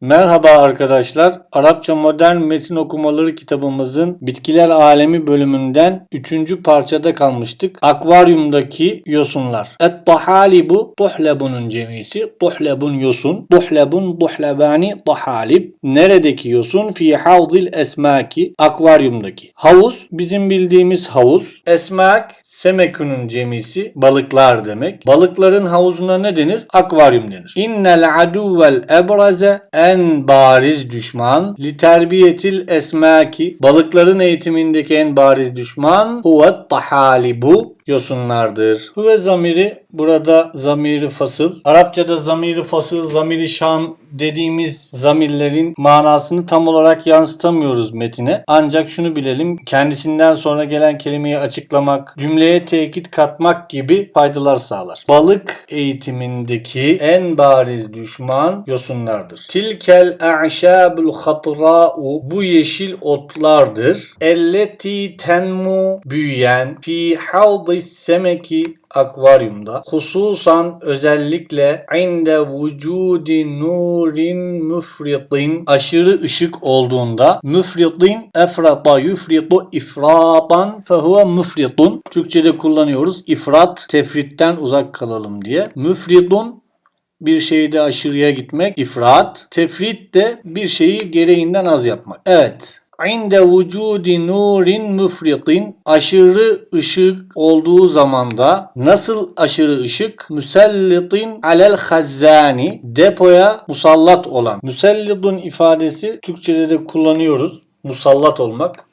Merhaba arkadaşlar. Arapça modern metin okumaları kitabımızın Bitkiler Alemi bölümünden 3. parçada kalmıştık. Akvaryumdaki yosunlar. Et-tahalibu tuhlebunun cemisi. Tuhlebun yosun. Tuhlebun tuhlebani tahalib. Neredeki yosun? Fi havzil esmaki. Akvaryumdaki. Havuz bizim bildiğimiz havuz. Esmak semekünün cemisi. Balıklar demek. Balıkların havuzuna ne denir? Akvaryum denir. İnnel aduvel ebraze en bariz düşman li terbiyetil esmaki balıkların eğitimindeki en bariz düşman huve tahalibu yosunlardır. Huve zamiri burada zamiri fasıl. Arapçada zamiri fasıl, zamiri şan dediğimiz zamirlerin manasını tam olarak yansıtamıyoruz metine. Ancak şunu bilelim kendisinden sonra gelen kelimeyi açıklamak, cümleye tekit katmak gibi faydalar sağlar. Balık eğitimindeki en bariz düşman yosunlardır. Tilkel a'şabul hatra'u bu yeşil otlardır. Elleti tenmu büyüyen fi havdi semeki akvaryumda hususan özellikle inde vücudi nurin müfritin aşırı ışık olduğunda müfritin efrata yufritu ifratan fehuve müfritun Türkçe'de kullanıyoruz. İfrat tefritten uzak kalalım diye. Müfritun bir şeyde aşırıya gitmek ifrat. Tefrit de bir şeyi gereğinden az yapmak. Evet. İnde vücudi nurin müfritin aşırı ışık olduğu zamanda nasıl aşırı ışık? Müsellitin alel hazzani depoya musallat olan. Müsellitun ifadesi Türkçede de kullanıyoruz. Musallat olmak.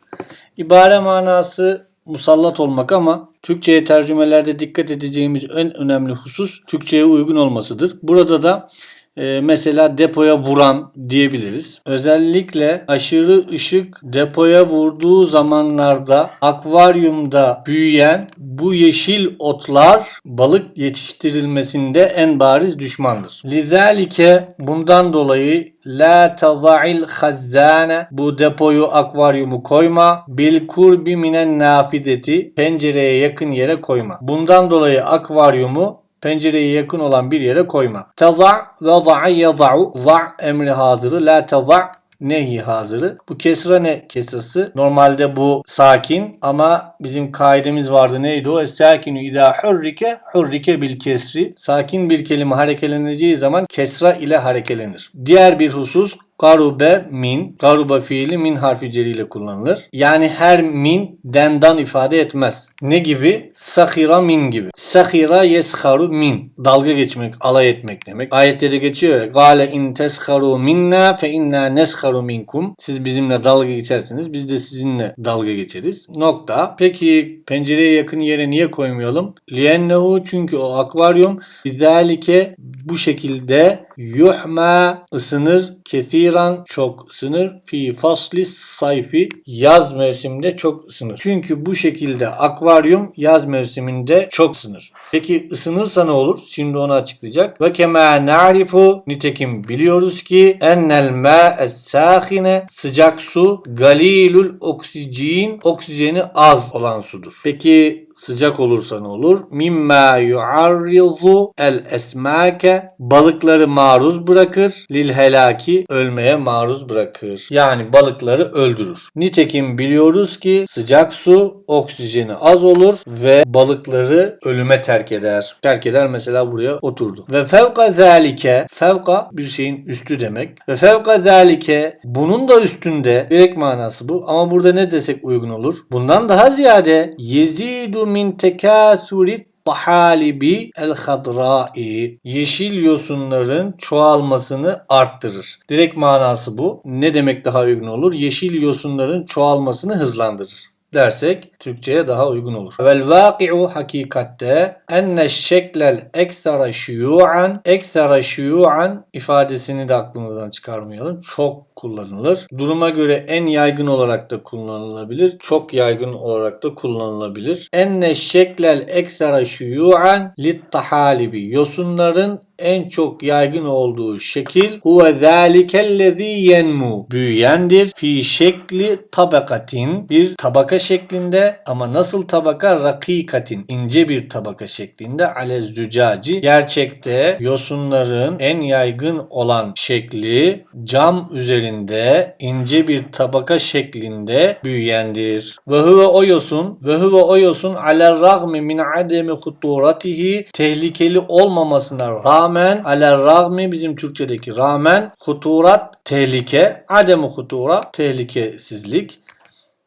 İbare manası musallat olmak ama Türkçe'ye tercümelerde dikkat edeceğimiz en önemli husus Türkçe'ye uygun olmasıdır. Burada da e, mesela depoya vuran diyebiliriz. Özellikle aşırı ışık depoya vurduğu zamanlarda akvaryumda büyüyen bu yeşil otlar balık yetiştirilmesinde en bariz düşmandır. Lizalike bundan dolayı la taza'il hazzane bu depoyu akvaryumu koyma bil kurbi minen nafideti pencereye yakın yere koyma. Bundan dolayı akvaryumu pencereye yakın olan bir yere koyma. Taza ve za'a yaza'u za' emri hazırı la taza' nehi hazırı. Bu kesra ne kesrası? Normalde bu sakin ama bizim kaidemiz vardı neydi o? Es-sakinu idâ hurrike hurrike bil kesri. Sakin bir kelime harekeleneceği zaman kesra ile harekelenir. Diğer bir husus Garube min, garuba fiili min harfi celiyle kullanılır. Yani her min dendan ifade etmez. Ne gibi? Sahira min gibi. Sahira yesharu min. Dalga geçmek, alay etmek demek. Ayette de geçiyor. Gale in tesharu minna fe inna nesharu minkum. Siz bizimle dalga geçersiniz. Biz de sizinle dalga geçeriz. Nokta. Peki pencereye yakın yere niye koymayalım? Liennehu çünkü o akvaryum bizalike bu şekilde yuhma ısınır kesiran çok ısınır fi fasli sayfi yaz mevsiminde çok ısınır. Çünkü bu şekilde akvaryum yaz mevsiminde çok ısınır. Peki ısınırsa ne olur? Şimdi onu açıklayacak. Ve kema na'rifu nitekim biliyoruz ki ennel ma'es sâhine sıcak su galilul oksijen oksijeni az olan sudur. Peki sıcak olursa ne olur? Mimma yuarrizu el esmake balıkları maruz bırakır. Lil helaki ölmeye maruz bırakır. Yani balıkları öldürür. Nitekim biliyoruz ki sıcak su oksijeni az olur ve balıkları ölüme terk eder. Terk eder mesela buraya oturdu. Ve fevka zalike fevka bir şeyin üstü demek. Ve fevka zalike bunun da üstünde direkt manası bu ama burada ne desek uygun olur? Bundan daha ziyade yezidu min tekasurit tahalibi el hadrai yeşil yosunların çoğalmasını arttırır. Direkt manası bu. Ne demek daha uygun olur? Yeşil yosunların çoğalmasını hızlandırır dersek Türkçe'ye daha uygun olur. Vel vaki'u hakikatte enne şeklel eksara şuyu'an eksara şuyu'an ifadesini de aklımızdan çıkarmayalım. Çok kullanılır. Duruma göre en yaygın olarak da kullanılabilir. Çok yaygın olarak da kullanılabilir. Enne şeklel eksara şuyu'an lit tahalibi yosunların en çok yaygın olduğu şekil huve zâlikellezî yenmu büyüyendir. Fi şekli tabakatin bir tabaka şeklinde ama nasıl tabaka rakikatin ince bir tabaka şeklinde ale zücaci gerçekte yosunların en yaygın olan şekli cam üzerinde ince bir tabaka şeklinde büyüyendir. Ve huve o yosun ve huve o yosun ale ragmi min ademi huturatihi tehlikeli olmamasına rağmen ale ragmi bizim Türkçedeki rağmen huturat tehlike. Ademi hutura tehlikesizlik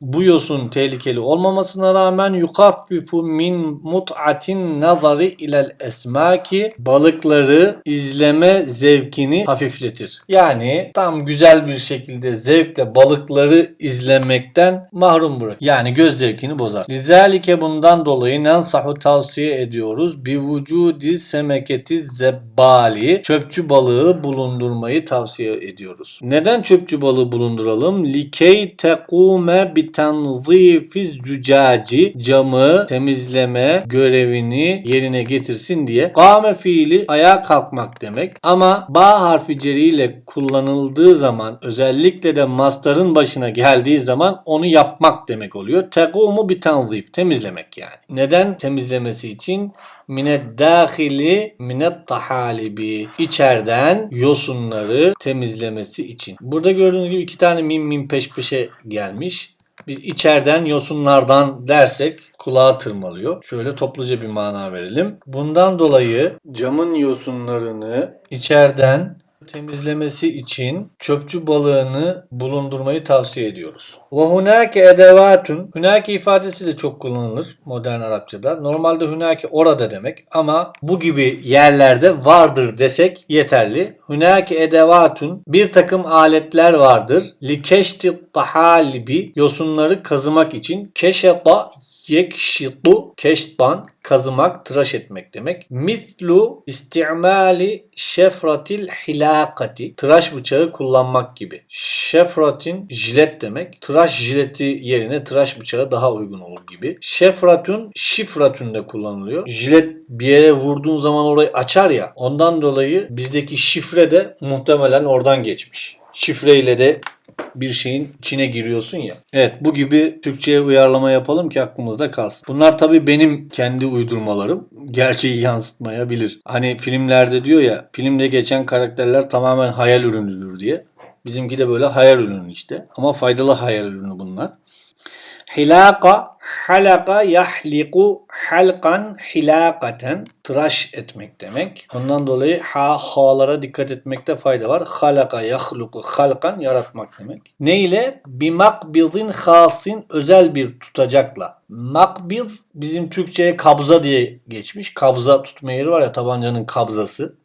bu yosun tehlikeli olmamasına rağmen yukaffifu min mut'atin nazari ilel esmaki balıkları izleme zevkini hafifletir. Yani tam güzel bir şekilde zevkle balıkları izlemekten mahrum bırak. Yani göz zevkini bozar. Lizalike bundan dolayı nensahu tavsiye ediyoruz. Bi vücudi semeketi zebbali çöpçü balığı bulundurmayı tavsiye ediyoruz. Neden çöpçü balığı bulunduralım? Likey tekume bi tenzifi zücaci camı temizleme görevini yerine getirsin diye. Kâme fiili ayağa kalkmak demek. Ama ba harfi ceriyle kullanıldığı zaman özellikle de mastarın başına geldiği zaman onu yapmak demek oluyor. Tekumu bir tanzif temizlemek yani. Neden temizlemesi için? minet dahili minet tahalibi içeriden yosunları temizlemesi için. Burada gördüğünüz gibi iki tane mim mim peş peşe gelmiş. Biz içeriden yosunlardan dersek kulağa tırmalıyor. Şöyle topluca bir mana verelim. Bundan dolayı camın yosunlarını içeriden temizlemesi için çöpçü balığını bulundurmayı tavsiye ediyoruz. Ve hunake edevatun. Hunake ifadesi de çok kullanılır modern Arapçada. Normalde hunake orada demek ama bu gibi yerlerde vardır desek yeterli. Hunake edevatun bir takım aletler vardır. Li keşti tahalibi yosunları kazımak için keşeta yekşitu keştan kazımak, tıraş etmek demek. Mislu istimali şefratil hilakati tıraş bıçağı kullanmak gibi. Şefratin jilet demek. Tıraş jileti yerine tıraş bıçağı daha uygun olur gibi. Şefratun şifratun de kullanılıyor. Jilet bir yere vurduğun zaman orayı açar ya. Ondan dolayı bizdeki şifre de muhtemelen oradan geçmiş. Şifreyle de bir şeyin içine giriyorsun ya. Evet bu gibi Türkçe'ye uyarlama yapalım ki aklımızda kalsın. Bunlar tabii benim kendi uydurmalarım. Gerçeği yansıtmayabilir. Hani filmlerde diyor ya filmde geçen karakterler tamamen hayal ürünüdür diye. Bizimki de böyle hayal ürünü işte. Ama faydalı hayal ürünü bunlar. Hilaka, halaka, yahliku, halkan, hilakaten tıraş etmek demek. Ondan dolayı ha, ha'lara dikkat etmekte fayda var. Halaka, yahluku, halkan yaratmak demek. Ne ile? Bimakbizin hasin özel bir tutacakla. Makbiz bizim Türkçe'ye kabza diye geçmiş. Kabza tutma yeri var ya tabancanın kabzası.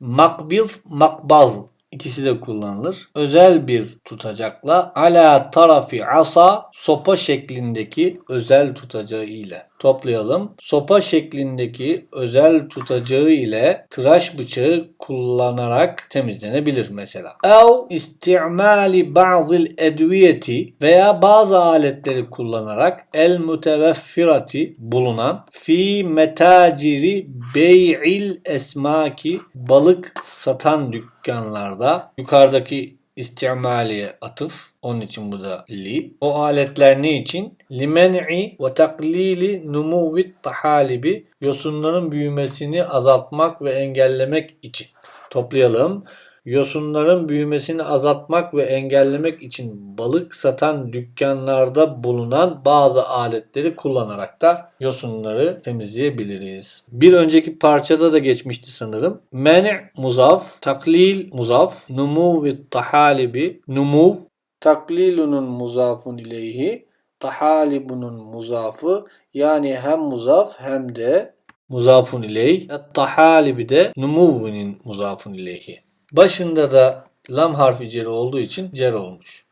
Makbiz, makbaz İkisi de kullanılır. Özel bir tutacakla ala tarafi asa sopa şeklindeki özel tutacağı ile. Toplayalım. Sopa şeklindeki özel tutacağı ile tıraş bıçağı kullanarak temizlenebilir mesela. Ev istimali bazı edviyeti veya bazı aletleri kullanarak el muteveffirati bulunan fi metaciri bey'il esmaki balık satan dükkanlarda yukarıdaki istimaliye atıf. Onun için bu da li. O aletler ne için? Limen'i ve taklili numuvit tahalibi yosunların büyümesini azaltmak ve engellemek için. Toplayalım. Yosunların büyümesini azaltmak ve engellemek için balık satan dükkanlarda bulunan bazı aletleri kullanarak da yosunları temizleyebiliriz. Bir önceki parçada da geçmişti sanırım. Men' muzaf, taklil muzaf, numu ve tahalibi, numu taklilunun muzafun ileyhi, tahalibunun muzafı yani hem muzaf hem de muzafun ileyh. Tahalibi de numuvinin muzafun ileyhi. Başında da lam harfi ceri olduğu için cer olmuş.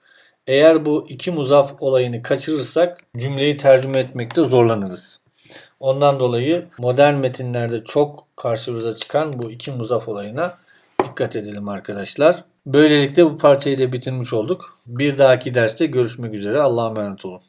Eğer bu iki muzaf olayını kaçırırsak cümleyi tercüme etmekte zorlanırız. Ondan dolayı modern metinlerde çok karşımıza çıkan bu iki muzaf olayına dikkat edelim arkadaşlar. Böylelikle bu parçayı da bitirmiş olduk. Bir dahaki derste görüşmek üzere. Allah'a emanet olun.